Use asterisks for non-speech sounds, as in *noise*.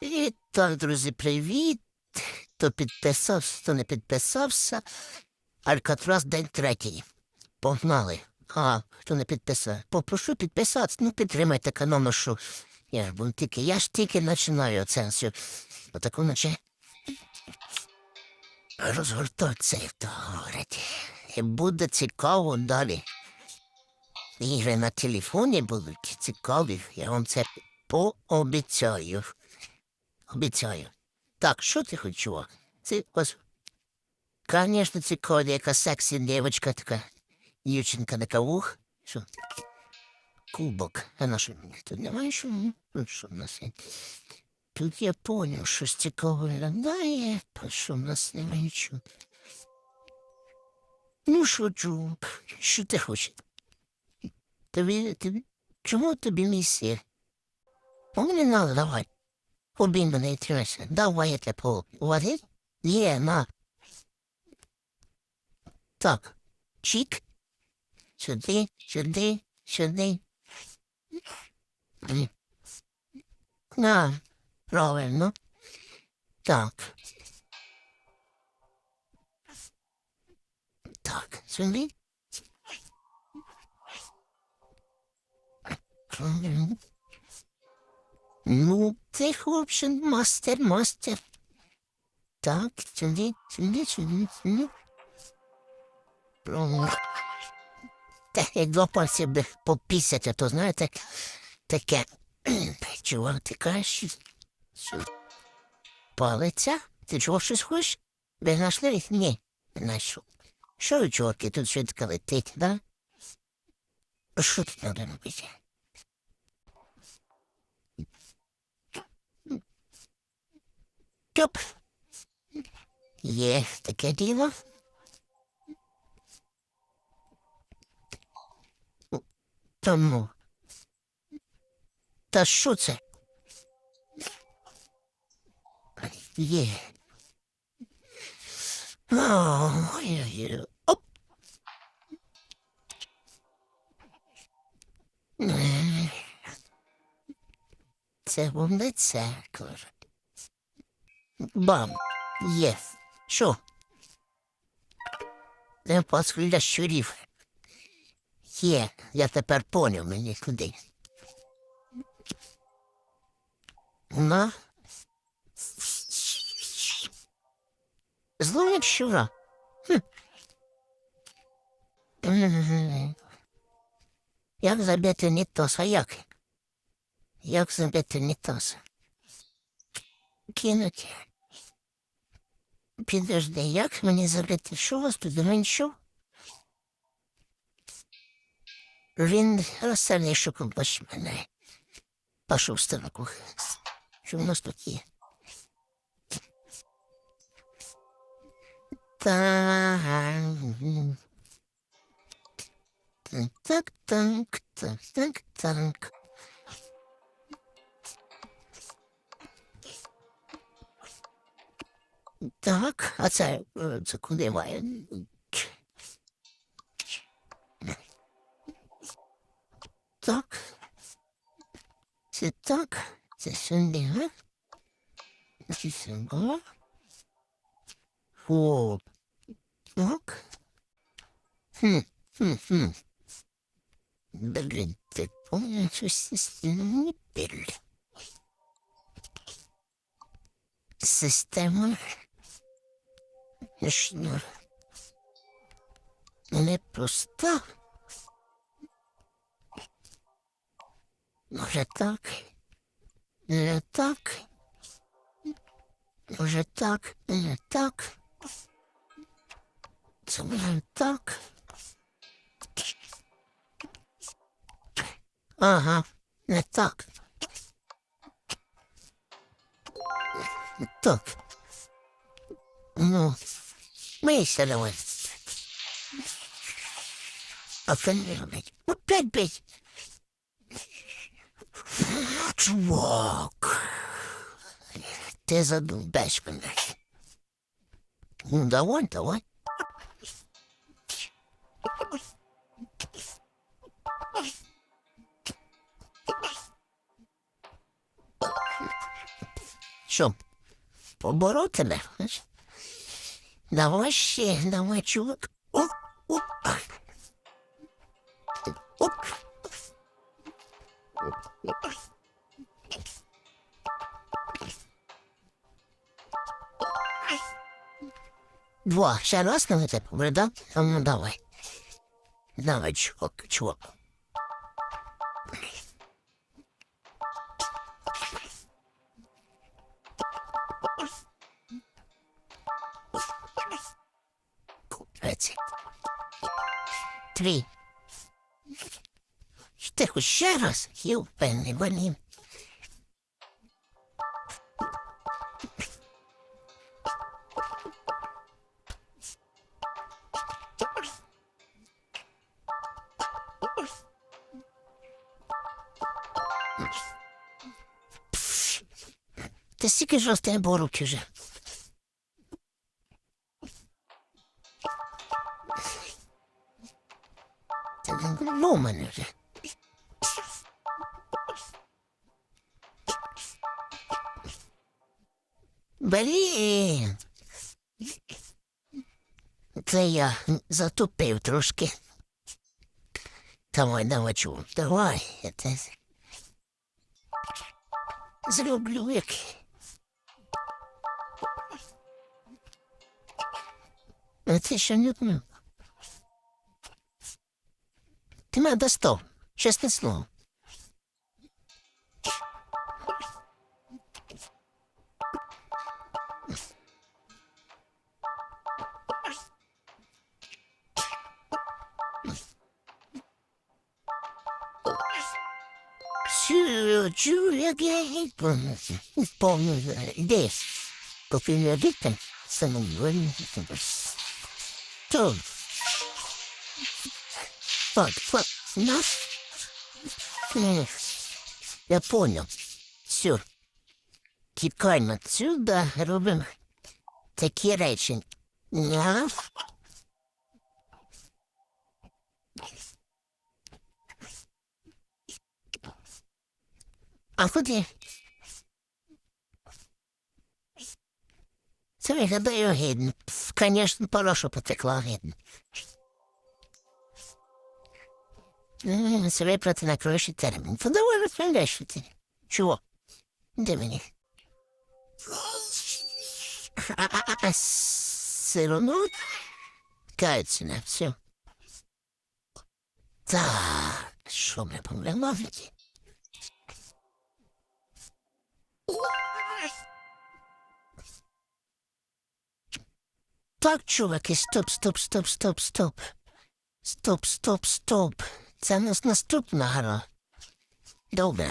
І так, друзі, привіт. Хто підписався, хто не підписався. Алькатрас день третій. Погнали. А, хто не підписав. Попрошу підписатися, ну підтримайте канал, що. Я бо тільки, я ж тільки починаю це все. Отаку наче. Розгортатися, як то говорять. І буде цікаво далі. Ігри на телефоні будуть цікаві, я вам це пообіцяю. Обіцяю. Так, що ти чувак? Це ось. Конечно, цікаво, яка сексі дівчинка така. Дівчинка така ух. Що? Кубок. А на що? Тут немає що? Ну, що в нас є? Тут я поняв, щось цікаве виглядає, а що в нас немає нічого. Ну що, чувак, що ти хочеш? Тобі, тобі, чому тобі місія? У надо, давай. Побій мене і тримайся. Давай я тебе по... Води? Є, на. Так. Чик. Сюди, сюди, сюди. М. На, правильно. Так. Так, сюди. Правильно. Ну, ти хлопче, мастер, мастер. Так, сюди, сюди, сюди, сюди. Та як два пальці буде попісяти, то знаєте, таке. *clears throat* Чувак, ти кажеш, що палиця? Ти чого щось хочеш? Ви знайшли? Ні, не знайшов. Що ви, чуваки, тут швидко летить, да? Що тут треба робити? Тьоп. Є таке діло. Тому. Та що це? Є. Ой-ой-ой. Оп. Це буде церква. Бам. Є. Що? Не паску для щурів. Є, я тепер поняв мені куди. На. Зловить щура. Хм. Як забити Нітоса, як? Як забити Нітоса? Кинуть. Підожди, як мені забити? Що вас тут меншу? Він розсердий шуком бач мене. Пішов в. Що в нас тут є? Так. Так, так, так, так, так. Так, а це, е, це куди має? Так. Це так. Це сюди, га? Це сюди. О. Так. Блін, ти помню, щось не. Система. Шнур. Не проста. Може так? Не так? Може так? Не так? Це може так? Ага, не так. Так. Ну, мийся давай. А це не робить. Опять бить. Чувак. Ти задумбеш мене. Ну, давай, давай. Що? Побороть тебе? знаєш? Давай ще, давай, чувак. Оп, оп. Оп. Два. Ще раз на тебе, бреда? А ну давай. Давай, чувак, чувак. Двадесет. Три. Ще го шарас, хилпен, не бъним. Ти си кажеш, аз те не боро чужа. Вже. Блін. Це я затупив трошки. Давай, давай, чу, давай. Це зроблю як. Це що не ну. Ти мене достав. Чесне слово. Чую, чую, як я геть повну ідею. Поки дітям самовольно. Так, так, нас. Я понял. Все. Тікаємо отсюда, робимо такі речі. Ня. А куди? Це виглядає огидно. Звісно, порошу потекла огидно. М, Це виплати на кращий термін. То давай розповідай, що ти. Чого? Де мені? А все одно каються на все. Так, що ми помогли? Так, чуваки, стоп, стоп, стоп, стоп, стоп. Стоп, стоп, стоп. Це в нас наступна гра. Добре.